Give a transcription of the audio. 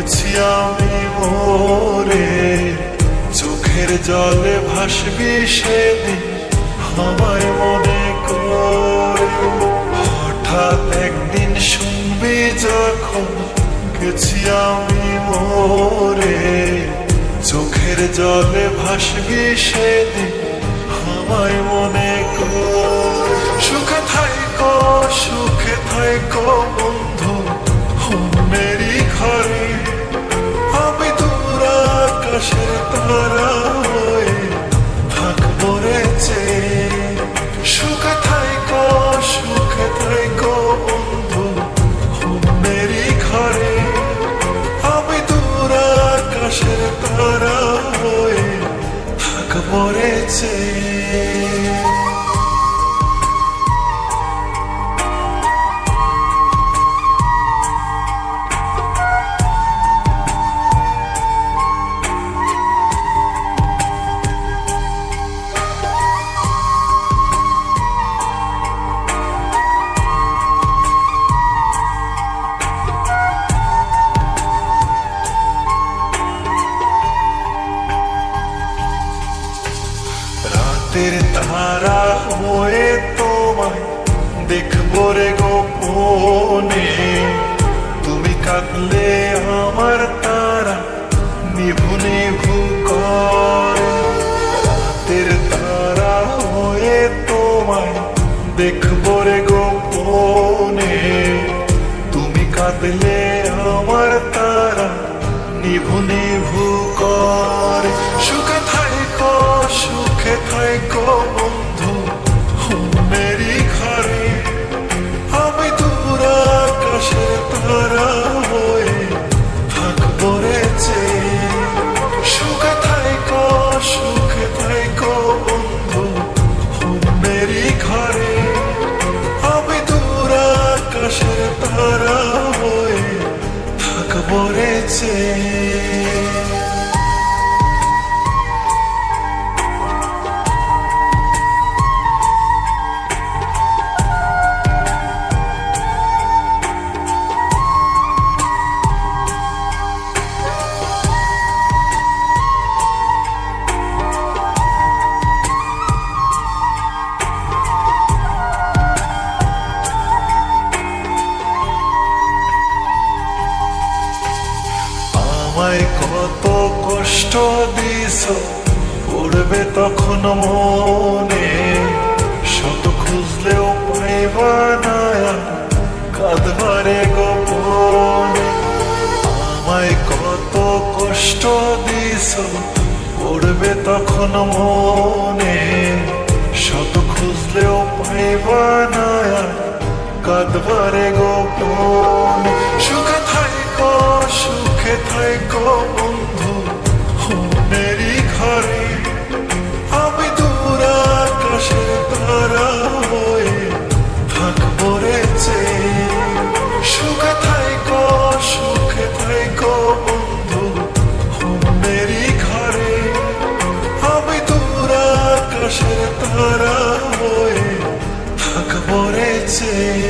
গেছি আমি মোরে চোখের জলে ভাসবি সেদিন আমার মনে করে। হঠাৎ একদিন শুনবি যখন গেছি আমি মোরে চোখের জলে ভাসবি সেদিন আমার মনে আকাশের তারা হয়ে থাকব রে চেয়ে। সুখে থাইকো সুখে থাইকো বন্ধু মেরি ঘরে আমি দূর আকাশের তারা হয়ে থাকব রে রাতের তারা হয়ে তোমায় দেখব রে গোপনে তুমি কাঁদলে আমার তারা নিভু নিভু করে রাতের তারা হয়ে তোমায় দেখব রে গোপনে তুমি কাঁদলে আমার তারা নিভু নিভু করে সুখে থাইকো বন্ধু মেরি ঘরে আমি দূর আকাশে তারা হয়ে থাকব রে চেয়ে। সুখে থাইকো সুখে থাইকো বন্ধু মেরি ঘরে আমি দূর আকাশে তারা হয়ে থাকব রে চেয়ে। তখন মনে, শত খুঁজলেও পাইবা না কাঁদবারে গোপনে। আমায় কত কষ্ট দিস পড়বে তখন মনে, শত খুঁজলেও পাইবা না কাঁদবারে গোপন। আকাশে তারা হয়ে থাকব রে চেয়ে।